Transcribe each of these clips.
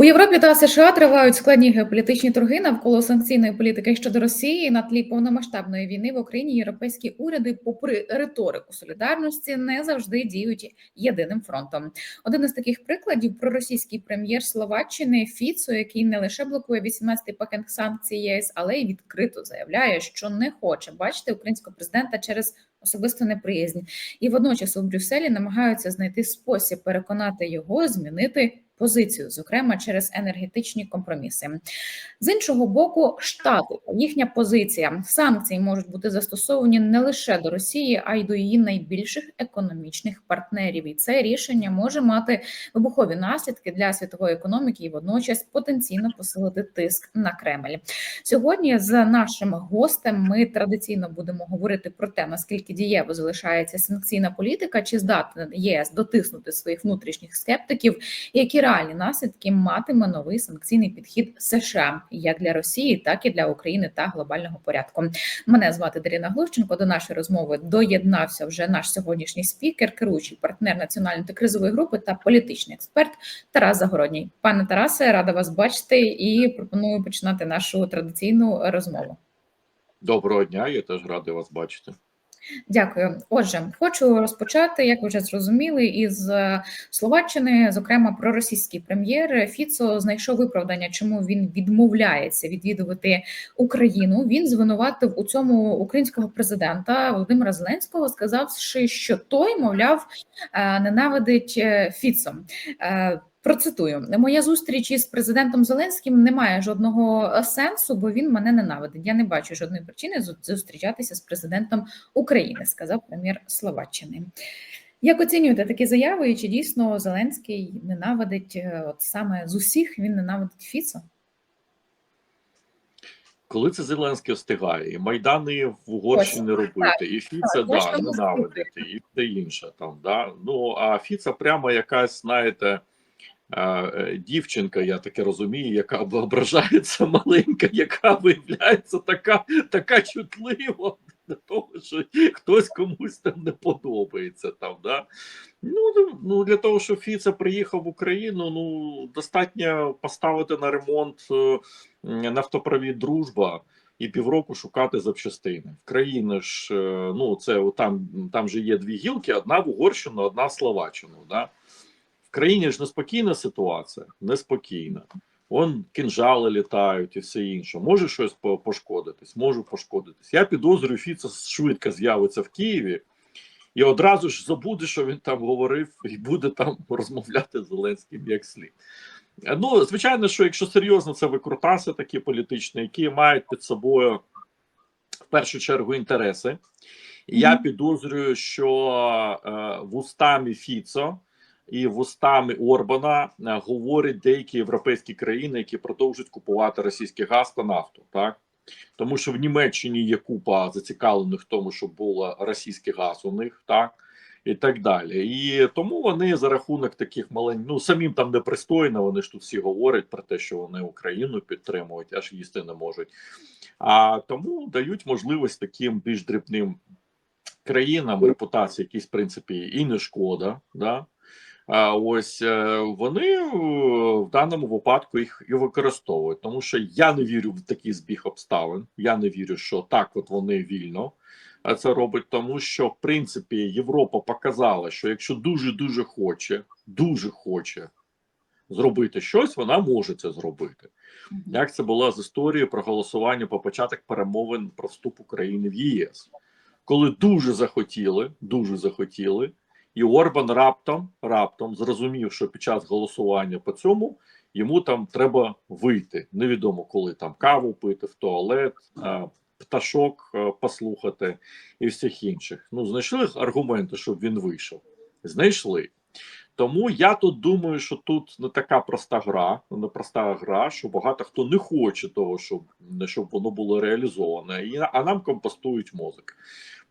У Європі та США тривають складні геополітичні торги навколо санкційної політики щодо Росії на тлі повномасштабної війни в Україні. Європейські уряди, попри риторику солідарності, не завжди діють єдиним фронтом. Один із таких прикладів проросійський прем'єр Словаччини Фіцо, який не лише блокує 18-й пакет санкцій ЄС, але й відкрито заявляє, що не хоче бачити українського президента через особисту неприязнь, і водночас у Брюсселі намагаються знайти спосіб переконати його змінити позицію, зокрема через енергетичні компроміси. З іншого боку, штати та їхня позиція санкції можуть бути застосовані не лише до Росії, а й до її найбільших економічних партнерів. І це рішення може мати вибухові наслідки для світової економіки і водночас потенційно посилити тиск на Кремль. Сьогодні з нашим гостем ми традиційно будемо говорити про те, наскільки дієво залишається санкційна політика, чи здатна ЄС дотиснути своїх внутрішніх скептиків, які реальні наслідки матиме новий санкційний підхід США як для Росії, так і для України та глобального порядку. Мене звати Дарина Глущенко. До нашої розмови доєднався вже наш сьогоднішній спікер, керуючий партнер національної та кризової групи та політичний експерт Тарас Загородній. Пане Тарасе, рада вас бачити і пропоную починати нашу традиційну розмову. Доброго дня, я теж радий вас бачити. Дякую. Отже, хочу розпочати, як ви вже зрозуміли, із е, Словаччини, зокрема, проросійський прем'єр Фіцо знайшов виправдання, чому він відмовляється відвідувати Україну. Він звинуватив у цьому українського президента Володимира Зеленського, сказавши, що той, мовляв, е, ненавидить е, Фіцо. Процитую: моя зустріч із президентом Зеленським не має жодного е, сенсу, бо він мене ненавидить. Я не бачу жодної причини зустрічатися з президентом України, сказав прем'єр Словаччини. Як оцінюєте такі заяви? І чи дійсно Зеленський ненавидить е, от саме з усіх він ненавидить Фіцо? Коли це Зеленський встигає, і майдани в Угорщині робити, і Фіца да, ненавидити, і все інше там. Да? Ну а Фіца прямо якась, знаєте. Е, дівчинка, я таке розумію, яка ображається маленька, яка виявляється така така чутлива до того, що хтось комусь там не подобається. там, да? Ну, ну Для того, щоб Фіце приїхав в Україну, ну достатньо поставити на ремонт е, нафтопровід дружба. І півроку шукати запчастини в країни ж е, ну це там там же є дві гілки: одна в Угорщину, одна в Словаччину. Да? В країні ж неспокійна ситуація, неспокійна. Вон кінжали літають і все інше. Може щось пошкодитись, можу пошкодитись. Я підозрюю, Фіца швидко з'явиться в Києві і одразу ж забуде, що він там говорив, і буде там розмовляти з Зеленським як слід. Ну, звичайно, що якщо серйозно, це викрутаси такі політичні, які мають під собою в першу чергу інтереси. Я підозрюю, що е, вустами Фіцо і вустами Орбана е, говорять деякі європейські країни, які продовжують купувати російський газ та нафту, так тому що в Німеччині є купа зацікавлених в тому, щоб було російський газ у них, так і так далі. І тому вони за рахунок таких маленьких, ну самим там непристойно. Вони ж тут всі говорять про те, що вони Україну підтримують, аж їсти не можуть. А тому дають можливість таким більш дрібним країнам репутації, якісь в принципі і не шкода. да а ось е, вони е, в даному випадку їх і використовують, тому що я не вірю в такий збіг обставин. Я не вірю, що так от вони вільно це робить, тому що в принципі Європа показала, що якщо дуже дуже хоче, дуже хоче зробити щось, вона може це зробити. Як це було з історією про голосування по початок перемовин про вступ України в ЄС, коли дуже захотіли, дуже захотіли. І Орбан раптом раптом зрозумів, що під час голосування по цьому йому там треба вийти. Невідомо коли там каву пити в туалет, пташок послухати і всіх інших. Ну знайшли аргументи, щоб він вийшов. Знайшли. Тому я тут думаю, що тут не така проста гра, не проста гра, що багато хто не хоче того, щоб щоб воно було реалізоване, і а нам компостують мозок.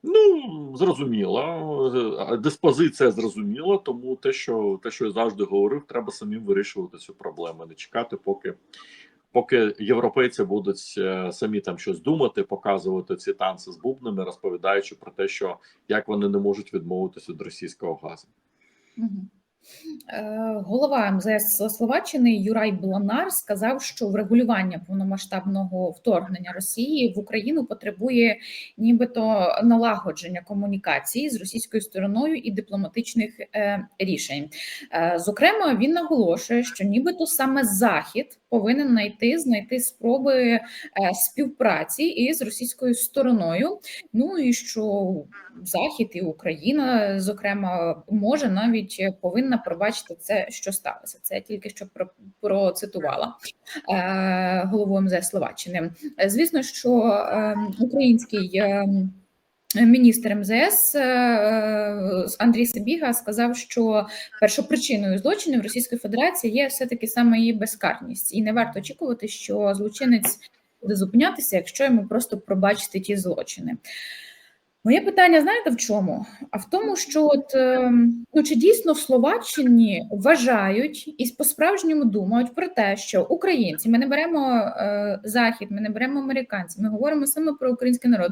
Ну зрозуміло, диспозиція зрозуміла, тому те, що те, що я завжди говорив, треба самим вирішувати цю проблему, не чекати, поки поки європейці будуть е, самі там щось думати, показувати ці танці з бубнами, розповідаючи про те, що як вони не можуть відмовитися від російського газу. Е, Голова МЗС Словаччини Юрай Бланар сказав, що врегулювання повномасштабного вторгнення Росії в Україну потребує нібито налагодження комунікації з російською стороною і дипломатичних е, рішень. Е, Зокрема, він наголошує, що нібито саме Захід повинен знайти знайти спроби співпраці із російською стороною. Ну і що Захід і Україна, зокрема, може навіть повинна пробачити це, що сталося. Це я тільки що про, процитувала е, голову МЗС Словаччини. Звісно, що е, український. Е, Міністр МЗС е, Андрій Сибіга сказав, що першопричиною злочинів Російської Федерації є все таки саме її безкарність, і не варто очікувати, що злочинець буде зупинятися, якщо йому просто пробачити ті злочини. Моє питання, знаєте в чому? А в тому, що от ем, ну чи дійсно в Словаччині вважають і по-справжньому думають про те, що українці, ми не беремо е, захід, ми не беремо американців, ми говоримо саме про український народ.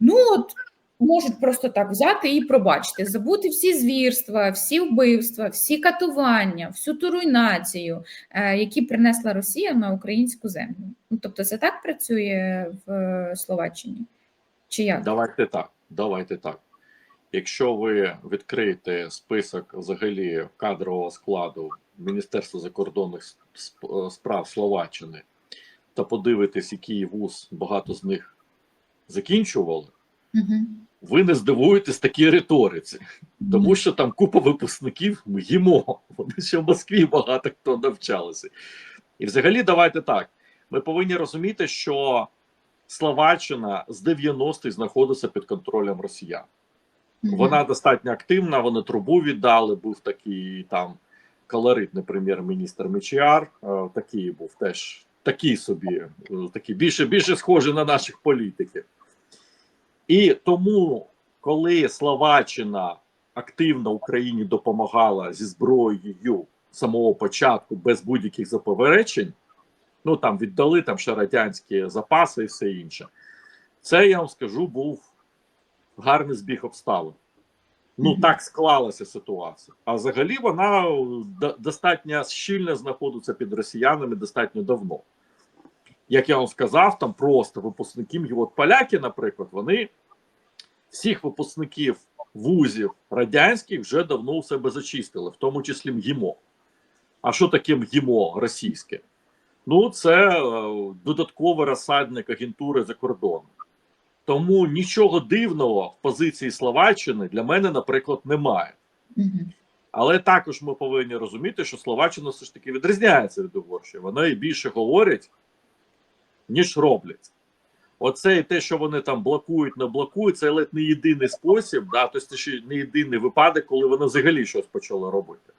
Ну от можуть просто так взяти і пробачити, забути всі звірства, всі вбивства, всі катування, всю ту руйнацію, е, які принесла Росія на українську землю. Ну тобто, це так працює в е, Словаччині? Чи як? Давайте так. Давайте так. Якщо ви відкриєте список взагалі кадрового складу Міністерства закордонних справ Словаччини та подивитесь, який вуз багато з них закінчували, Угу. ви не здивуєтесь такій риториці, тому що там купа випускників ми їмо. Вони ще в Москві багато хто навчалися. І взагалі, давайте так. Ми повинні розуміти, що Словаччина з 90-х знаходиться під контролем росіян. Вона достатньо активна, вони трубу віддали. Був такий там колоритний прем'єр-міністр Мічіар. е, Такий був теж такий собі, е, такий більше більше схожий на наших політиків. І тому, коли Словаччина активно Україні допомагала зі зброєю самого початку без будь-яких заперечень, ну там віддали там ще радянські запаси і все інше. Це я вам скажу, був гарний збіг обставин. Ну так склалася ситуація. А взагалі вона достатньо щільно знаходиться під росіянами достатньо давно. Як я вам сказав, там просто випускників, і от поляки, наприклад, вони всіх випускників вузів радянських вже давно у себе зачистили, в тому числі МГІМО. А що таке МГІМО російське? Ну, це е, додатковий розсадник агентури за кордоном. Тому нічого дивного в позиції Словаччини для мене, наприклад, немає. Але також ми повинні розуміти, що Словаччина все ж таки відрізняється від Угорщини. Вони більше говорять, ніж роблять. Оце і те, що вони там блокують, не блокують, це ледь не єдиний спосіб, да, тобто ще не єдиний випадок, коли вони взагалі щось почали робити.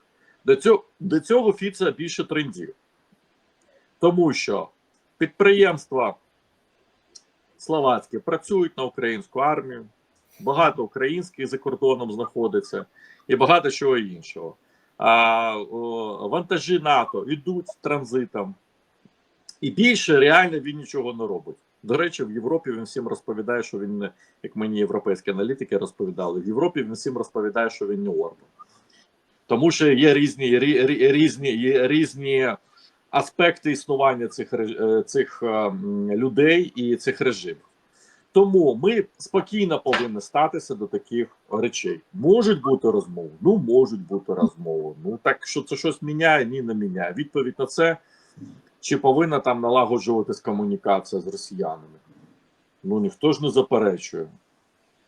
До цього, до цього Фіца більше трендів. Тому що підприємства словацькі працюють на українську армію, багато українських за кордоном знаходиться і багато чого іншого. А, вантажі НАТО йдуть транзитом, і більше реально він нічого не робить. До речі, в Європі він всім розповідає, що він не як мені європейські аналітики розповідали. В Європі він всім розповідає, що він не Орбан. Тому що є різні рі- рі- різні, різні аспекти існування цих, е, цих е, людей і цих режимів. Тому ми спокійно повинні статися до таких речей. Можуть бути розмови, ну можуть бути розмови. Ну так що це щось міняє, ні, не міняє. Відповідь на це чи повинна там налагоджуватись комунікація з росіянами? Ну ніхто ж не заперечує.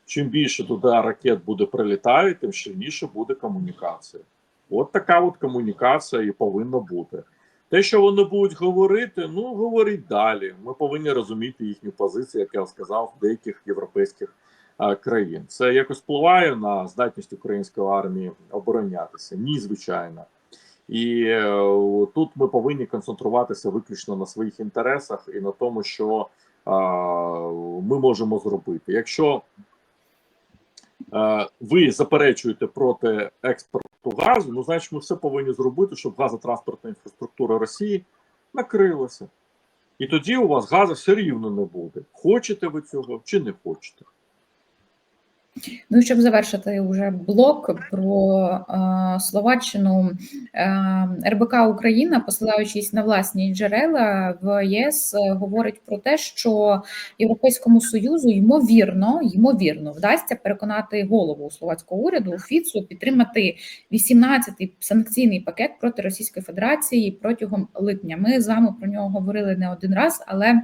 Чим більше туди ракет буде прилітати, тим сильніше буде комунікація. От така от комунікація і повинна бути. Те, що вони будуть говорити, ну говоріть далі. Ми повинні розуміти їхню позицію, як я сказав, в деяких європейських а, країн. Це якось впливає на здатність української армії оборонятися? Ні, звичайно. І е, тут ми повинні концентруватися виключно на своїх інтересах і на тому, що е, ми можемо зробити. Якщо е, ви заперечуєте проти експорту газу, ну значить ми все повинні зробити, щоб газотранспортна інфраструктура Росії накрилася. І тоді у вас газу все рівно не буде. Хочете ви цього чи не хочете. Ну і щоб завершити вже блок про е, Словаччину, е, РБК Україна, посилаючись на власні джерела в ЄС, говорить про те, що Європейському Союзу ймовірно, ймовірно вдасться переконати голову словацького уряду Фіцу підтримати 18-й санкційний пакет проти Російської Федерації протягом липня. Ми з вами про нього говорили не один раз, але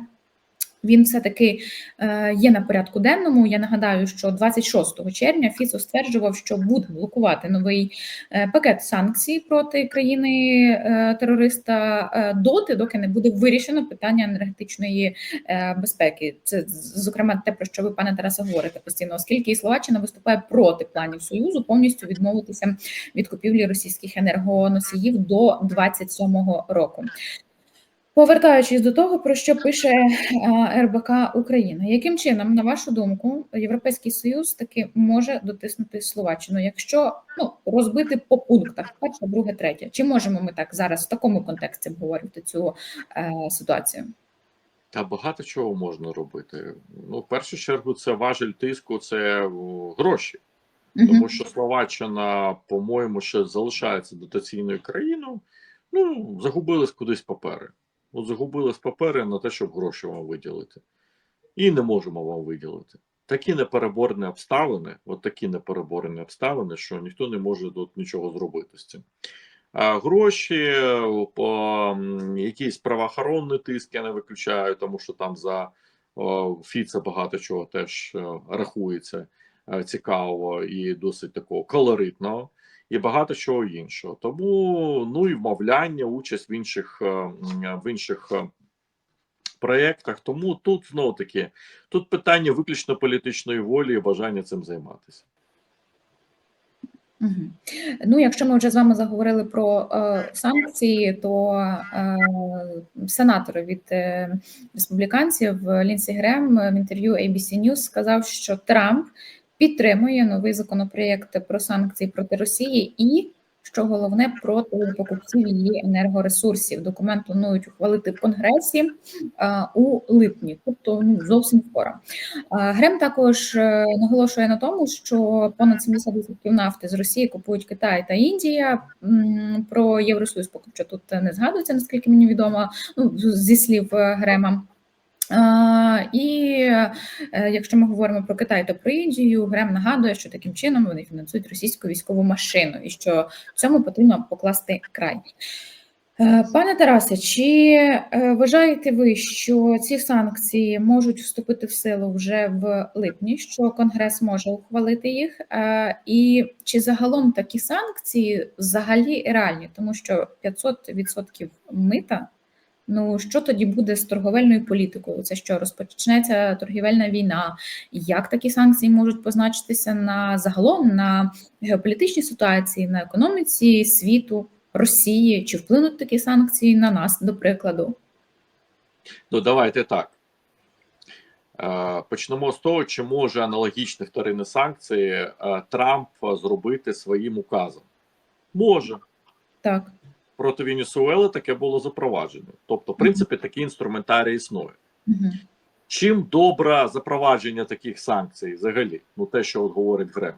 він все таки е, є на порядку денному. Я нагадаю, що 26 червня Фіцо стверджував, що буде блокувати новий е, пакет санкцій проти країни е, терориста доти, доки не буде вирішено питання енергетичної безпеки. Це зокрема те, про що ви, пане Тарасе, говорите постійно, оскільки і Словаччина виступає проти планів союзу повністю відмовитися від купівлі російських енергоносіїв до 27-го року. Повертаючись до того, про що пише е, РБК Україна, яким чином, на вашу думку, Європейський Союз таки може дотиснути Словаччину, якщо ну розбити по пунктах перше, друге, третє, чи можемо ми так зараз в такому контексті обговорювати цю е, ситуацію? Та багато чого можна робити. Ну, в першу чергу, це важель тиску, це гроші. Тому що Словаччина, по-моєму, ще залишається дотаційною країною. Ну, загубились кудись папери. От загубились папери на те, щоб гроші вам виділити. І не можемо вам виділити. Такі непереборні обставини, от такі непереборні обставини, що ніхто не може тут нічого зробити з цим. А гроші, по м, якийсь правоохоронний тиск я не виключаю, тому що там за Фіца багато чого теж е, рахується е, цікавого і досить такого колоритного, і багато чого іншого. Тому ну і вмовляння, участь в інших е, в інших е, проєктах. Тому тут знову таки тут питання виключно політичної волі і бажання цим займатися. Ну, якщо ми вже з вами заговорили про е, санкції, то е, сенатор від е, республіканців Лінсі Грем в інтерв'ю ABC News сказав, що Трамп підтримує новий законопроєкт про санкції проти Росії і, що головне, проти покупців її енергоресурсів. Документ планують ухвалити в Конгресі е, у липні, тобто ну, зовсім скоро. А, Грем також е, наголошує на тому, що понад 70% нафти з Росії купують Китай та Індія. Про Євросоюз поки що тут не згадується, наскільки мені відомо, ну, зі слів е, Грема. І е, якщо ми говоримо про Китай та про Індію, Грем нагадує, що таким чином вони фінансують російську військову машину, і що цьому потрібно покласти край. Е, Пане Тарасе, чи е, вважаєте ви, що ці санкції можуть вступити в силу вже в липні, що Конгрес може ухвалити їх? І чи загалом такі санкції взагалі реальні? Тому що 500% мита. Ну що тоді буде з торговельною політикою? Це що розпочнеться торгівельна війна? Як такі санкції можуть позначитися на загалом на геополітичній ситуації, на економіці світу? Росії, чи вплинуть такі санкції на нас, до прикладу? Ну, давайте так. Е, Почнемо з того, чи може аналогічні вторинні санкції е, Трамп зробити своїм указом. Може. Так. Проти Венесуели таке було запроваджено. Тобто, в принципі, такий інструментарій існує. Угу. Чим добре запровадження таких санкцій взагалі? Ну, те, що от говорить Грем,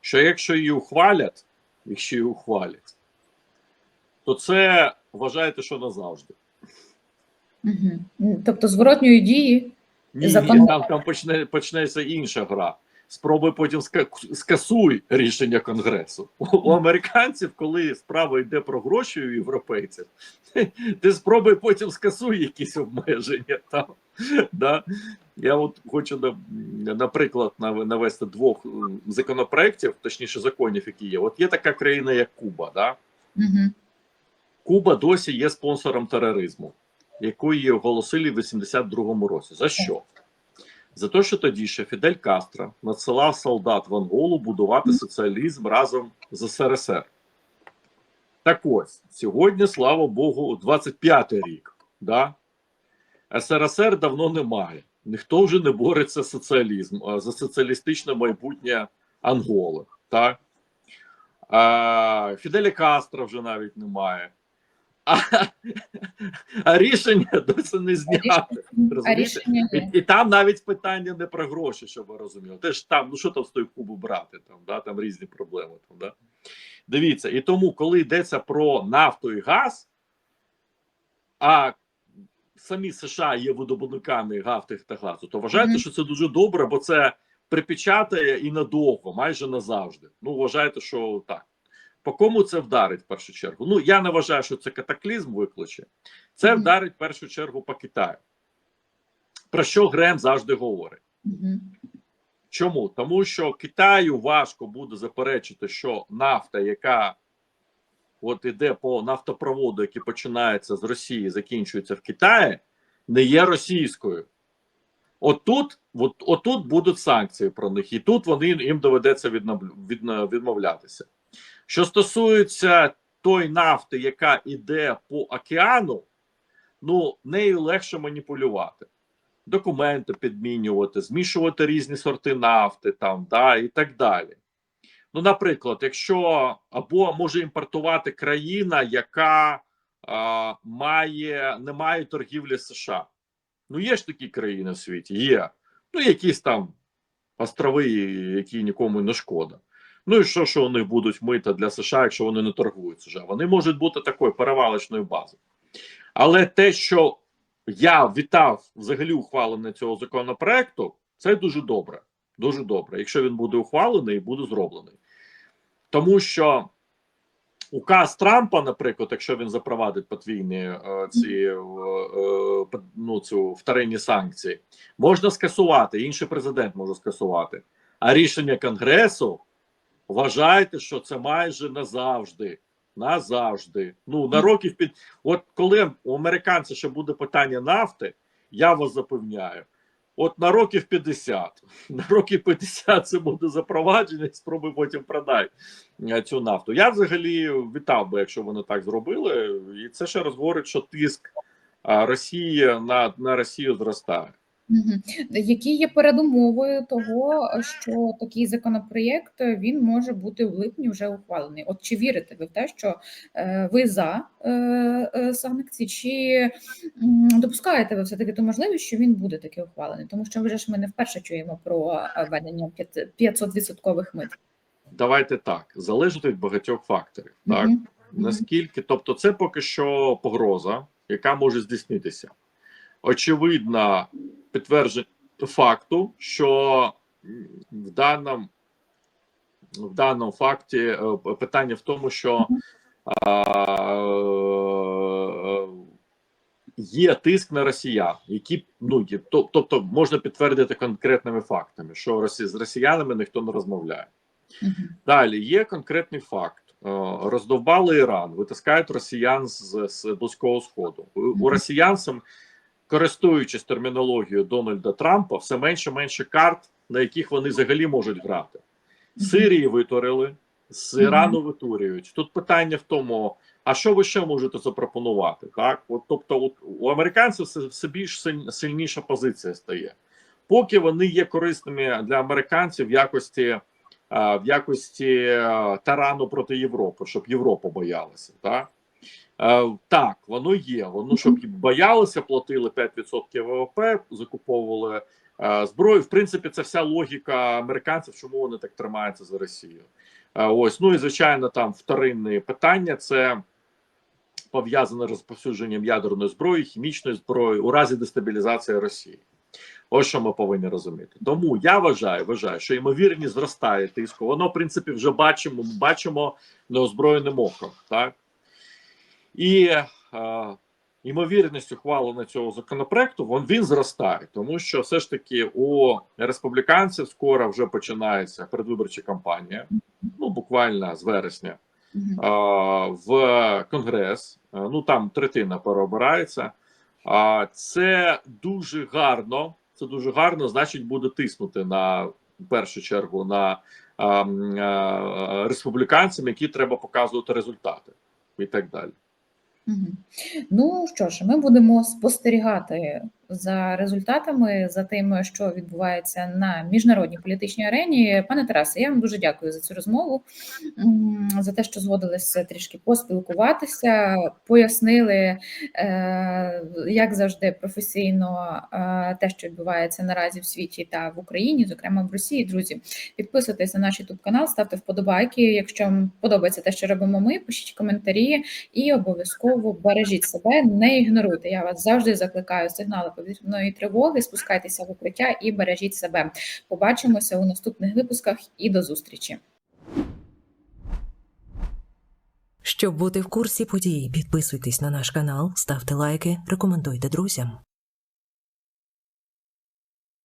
що якщо її ухвалять, якщо її ухвалять, то це вважаєте, що назавжди. Угу. Тобто зворотньої дії Ні, ні, там, там почне, почнеться інша гра. Спробуй потім скасуй рішення Конгресу. У, американців, коли справа йде про гроші у європейців, ти спробуй потім скасуй якісь обмеження. Там, да? Я от хочу наприклад навести двох м, законопроєктів, точніше законів, які є. От є така країна, як Куба. Да? угу. Куба досі є спонсором тероризму, яку її оголосили в 82-му році. За що? За те, що тоді ще Фідель Кастро надсилав солдат в Анголу будувати соціалізм разом з СРСР. Так ось, сьогодні, слава Богу, 25-й рік. Да? СРСР давно немає. Ніхто вже не бореться за соціалізм, за соціалістичне майбутнє Анголи. Так? Фіделя Кастро вже навіть немає. А, а рішення досі не А рішення- А рішення. І, і там навіть питання не про гроші, щоб ви розуміли. Теж там, ну що там з тої кубу брати, там, да, там різні проблеми. Там, да. Дивіться, і тому, коли йдеться про нафту і газ, а самі США є видобувниками нафти та газу, то вважайте, Мгм. що це дуже добре, бо це припечатає і надовго, майже назавжди. Ну, вважайте, що так. По кому це вдарить в першу чергу? Ну, я не вважаю, що це катаклізм викличе. Це вдарить в першу чергу по Китаю. Про що Грем завжди говорить? Чому? Тому що Китаю важко буде заперечити, що нафта, яка от іде по нафтопроводу, який починається з Росії, закінчується в Китаї, не є російською. Отут, от, отут будуть санкції про них, і тут вони їм доведеться відмовлятися. Що стосується той нафти, яка йде по океану, ну нею легше маніпулювати документи підмінювати, змішувати різні сорти нафти, там да і так далі. Ну, наприклад, якщо або може імпортувати країна, яка а, має не має торгівлі США. Ну, є ж такі країни в світі, є. Ну, якісь там острови, які нікому не шкода. Ну і що, що них будуть мита для США, якщо вони не торгують США? Вони можуть бути такою перевалочною базою. Але те, що я вітав взагалі ухвалення цього законопроекту, це дуже добре. Дуже добре, якщо він буде ухвалений і буде зроблений. Тому що указ Трампа, наприклад, якщо він запровадить подвійні е, ці е, е, ну, цю вторинні санкції, можна скасувати. Інший президент може скасувати. А рішення Конгресу вважайте, що це майже назавжди. Назавжди. Ну на років під от коли у американців ще буде питання нафти, я вас запевняю. От на років 50, на років 50 це буде запровадження, спробуй потім продай е, цю нафту. Я взагалі вітав би, якщо вони так зробили, і це ще раз говорить, що тиск Росії на, на Росію зростає. Мгм. Які є передумовою того, що такий законопроєкт він може бути в липні вже ухвалений? От чи вірите ви в те, що е, ви за е, е, санкції, чи допускаєте ви все таки ту можливість, що він буде таки ухвалений? Тому що вже ж ми не вперше чуємо про е, введення 500 відсоткових мит. Давайте так, залежить від багатьох факторів. Так Мгм. наскільки, тобто, це поки що погроза, яка може здійснитися. Очевидно, підтвердження факту, що в даному в даному факті е, питання в тому, що а, є тиск на росіян, які ну є, тобто можна підтвердити конкретними фактами, що з росіянами ніхто не розмовляє. Далі є конкретний факт: Е, роздовбали Іран, витискають росіян з, з близького сходу. У, у Мгм. росіян, сам, користуючись термінологією Дональда Трампа, все менше менше карт, на яких вони взагалі можуть грати. З Сирії витворили, з Ірану витворюють. Тут питання в тому. А що ви ще можете запропонувати? Так, от тобто, от у американців все, все більш силь- сильніша позиція стає, поки вони є корисними для американців в якості в якості е, тарану проти Європи, щоб Європа боялася. Так, Е, так воно є. Воно щоб боялися, платили 5% ВВП, закуповували е, зброю. В принципі, це вся логіка американців, чому вони так тримаються за Росію. Е, ось ну і звичайно, там вторинне питання це пов'язане з розповсюдженням ядерної зброї, хімічної зброї у разі дестабілізації Росії. Ось що ми повинні розуміти. Тому я вважаю, вважаю, що ймовірність зростає тиску. Воно, в принципі, вже бачимо, бачимо неозброєним оком. Так? І е, ймовірність ухвалення цього законопроекту він, він зростає, тому що все ж таки у республіканців скоро вже починається передвиборча кампанія, ну буквально з вересня. В Конгрес. А, Ну там третина переобирається. А це дуже гарно. Це дуже гарно, значить, буде тиснути на в першу чергу на м, республіканцям, які треба показувати результати, і так далі. Мгм. Ну що ж, ми будемо спостерігати за результатами, за тим, що відбувається на міжнародній політичній арені. Пане Тарасе, я вам дуже дякую за цю розмову, за те, що згодилися трішки поспілкуватися, пояснили, е, як завжди, професійно е, те, що відбувається наразі в світі та в Україні, зокрема в Росії. Друзі, підписуйтесь на наш YouTube канал, ставте вподобайки. Якщо вам подобається те, що робимо ми, пишіть коментарі і обов'язково бережіть себе, не ігноруйте. Я вас завжди закликаю сигнали повітряної тривоги. Спускайтеся в укриття і бережіть себе. Побачимося у наступних випусках і до зустрічі. Щоб бути в курсі подій, підписуйтесь на наш канал, ставте лайки, рекомендуйте друзям.